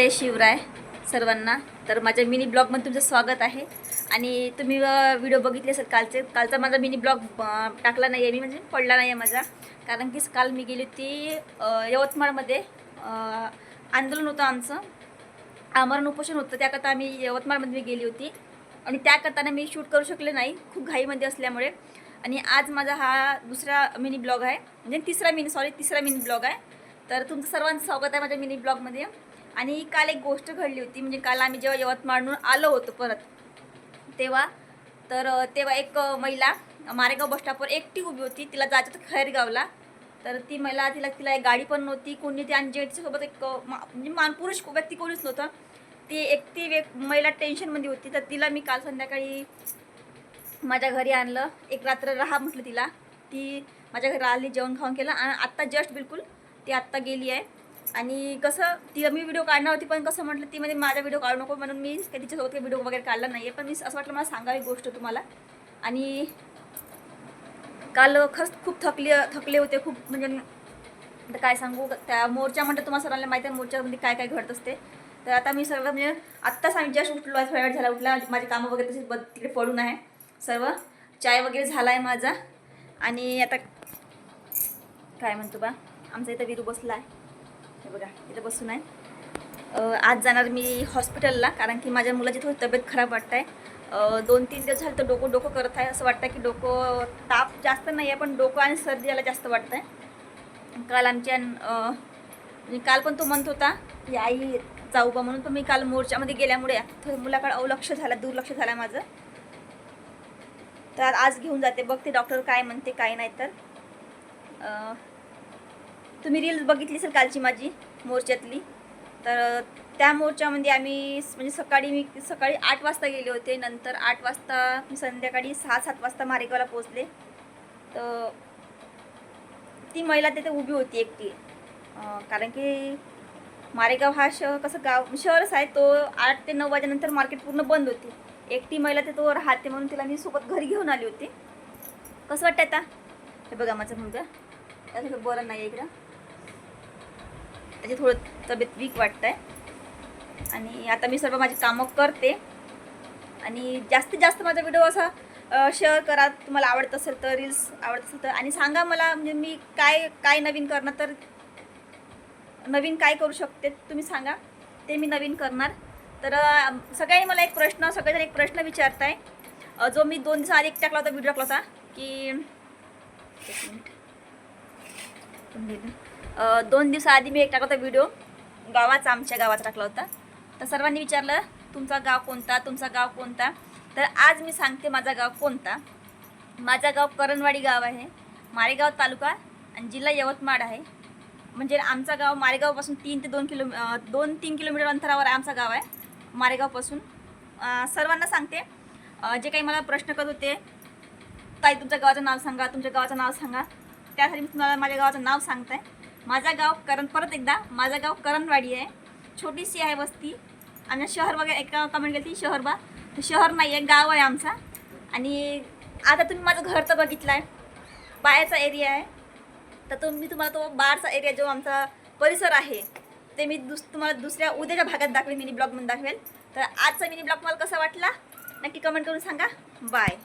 जय शिवराय सर्वांना. तर माझ्या मिनी ब्लॉगमध्ये तुमचं स्वागत आहे. आणि तुम्ही व्हिडिओ बघितले असेल कालचे. कालचा माझा मिनी ब्लॉग टाकला नाही आहे मी म्हणजे पडला नाही आहे माझा. कारण की काल मी गेली होती यवतमाळमध्ये. आंदोलन होतं आमचं. आमरण उपोषण होतं. त्याकरता आम्ही यवतमाळमध्ये मी गेली होती. आणि त्याकरताना मी शूट करू शकले नाही. खूप घाईमध्ये असल्यामुळे. आणि आज माझा हा दुसरा मिनी ब्लॉग आहे. म्हणजे तिसरा मिनी सॉरी तिसरा मिनी ब्लॉग आहे. तर तुमचं सर्वांचं स्वागत आहे माझ्या मिनी ब्लॉगमध्ये. आणि काल एक गोष्ट घडली होती म्हणजे काल आम्ही जेव्हा यवतमाळहून आलो होतो परत तेव्हा तर तेव्हा एक महिला मारेगाव बस स्टॉपवर एकटी उभी होती तिला जायचं होतं खैरगावला. तर ती महिला तिला तिला एक गाडी पण नव्हती कोणी ती आणि जेंट्ससोबत एक मा- म्हणजे मान पुरुष व्यक्ती कोणीच नव्हतं. ती एकटी व्यक महिला टेन्शनमध्ये होती तर तिला मी काल संध्याकाळी माझ्या घरी आणलं. एक रात्र राहा म्हटलं तिला. ती माझ्या घरी आली जेवण खाऊन केलं आणि आत्ता जस्ट बिलकुल ती आत्ता गेली आहे. आणि कसं तिला मी व्हिडिओ काढणार होती पण कसं म्हटलं ती म्हणजे माझा व्हिडिओ काढू नको. म्हणून मी काही तिच्यासोबत काही व्हिडिओ वगैरे काढला नाही आहे पण मी असं वाटलं मला सांगावी गोष्ट तुम्हाला. आणि काल खरंच खूप थकले थकले होते खूप म्हणजे आता काय सांगू त्या मोर्चा म्हणतात तुम्हाला सर्वांना माहिती आहे मोर्चामध्ये काय काय घडत असते. तर आता मी सर्व म्हणजे आत्ताच आम्ही जस्ट उठलो आहे थोड्या वेळ झाला उठला माझी कामं वगैरे तसेच ब तिकडे पडून आहे. सर्व चाय वगैरे झाला आहे माझा. आणि आता काय म्हणतो बा आमचा इथं विरू बसला आहे हे बघा इथं बसून आहे. आज जाणार मी हॉस्पिटलला कारण की माझ्या मुलाची थोडी तब्येत खराब वाटत आहे दोन तीन दिवस झाले तर डोकं डोकं करत आहे. असं वाटतं की डोकं ताप जास्त नाही आहे पण डोकं आणि सर्दी याला जास्त वाटतं आहे काल आमच्या म्हणजे काल पण तो म्हणत होता की आई जाऊ बा म्हणून पण मी काल मोर्चामध्ये गेल्यामुळे थोडं मुलाकडे अवलक्ष झाला दुर्लक्ष झालं माझं. तर आज घेऊन जाते. बघते डॉक्टर काय म्हणते काय नाही तर. तुम्ही रील्स बघितली असेल कालची माझी मोर्चातली तर त्या मोर्चामध्ये आम्ही म्हणजे सकाळी मी सकाळी आठ वाजता गेले होते. नंतर आठ वाजता मी संध्याकाळी सहा सात वाजता मारेगावला पोचले तर ती महिला तिथे उभी होती एकटी. कारण की मारेगाव हा शहर कसं गाव शहरच आहे तो आठ ते नऊ वाजेनंतर मार्केट पूर्ण बंद होती. एकटी महिला ते तो राहते म्हणून तिला मी सोबत घरी घेऊन आली होती. कसं वाटतं आता? हे बघा माझा मुलगा. त्याचं बरं नाही इकडं. त्याची थोडं तब्येत वीक वाटत आहे आणि आता मी सर्व माझी कामं करते. आणि जास्तीत जास्त माझा व्हिडिओ असा शेअर करा. तुम्हाला आवडत असेल तर रील्स आवडत असेल तर. आणि सांगा मला म्हणजे मी काय काय नवीन करणार तर नवीन काय करू शकते तुम्ही सांगा. ते मी नवीन करणार. तर सगळ्यांनी मला एक प्रश्न सगळेजण एक प्रश्न विचारताय. जो मी दोन दिवस आधी एक टाकला होता व्हिडिओ टाकला होता की एक मिनिट. दोन दिवसाआधी मी एक टाकला होता व्हिडिओ. गावाचा आमच्या गावाचा टाकला होता. तर सर्वांनी विचारलं तुमचा गाव कोणता? तुमचा गाव कोणता? तर आज मी सांगते माझा गाव कोणता. माझा गाव करणवाडी गाव आहे. मारेगाव तालुका आणि जिल्हा यवतमाळ आहे. म्हणजे आमचा गाव मारेगावपासून तीन ते दोन किलो दोन तीन किलोमीटर अंतरावर आमचा गाव आहे मारेगावपासून. सर्वांना सांगते जे काही मला प्रश्न करत होते ताई तुमच्या गावाचं नाव सांगा तुमच्या गावाचं नाव सांगा. त्यासाठी मी तुम्हाला माझ्या गावाचं नाव सांगत. आहे माझं गाव करण परत एकदा माझं गाव करणवाडी आहे. छोटीशी आहे वस्ती. आणि शहर वगैरे एका कमेंट केली शहर बा. शहर नाही आहे गाव आहे आमचा. आणि आता तुम्ही माझं घर तर बघितलं आहे बाहेरचा एरिया आहे. तर तो मी तुम्हाला तो बाहेरचा एरिया जो आमचा परिसर आहे ते मी दुस तुम्हाला दुसऱ्या उद्याच्या भागात दाखवेल मिनी ब्लॉगमध्ये दाखवेल तर आजचा मिनी ब्लॉग तुम्हाला कसा वाटला? नक्की कमेंट करून सांगा. बाय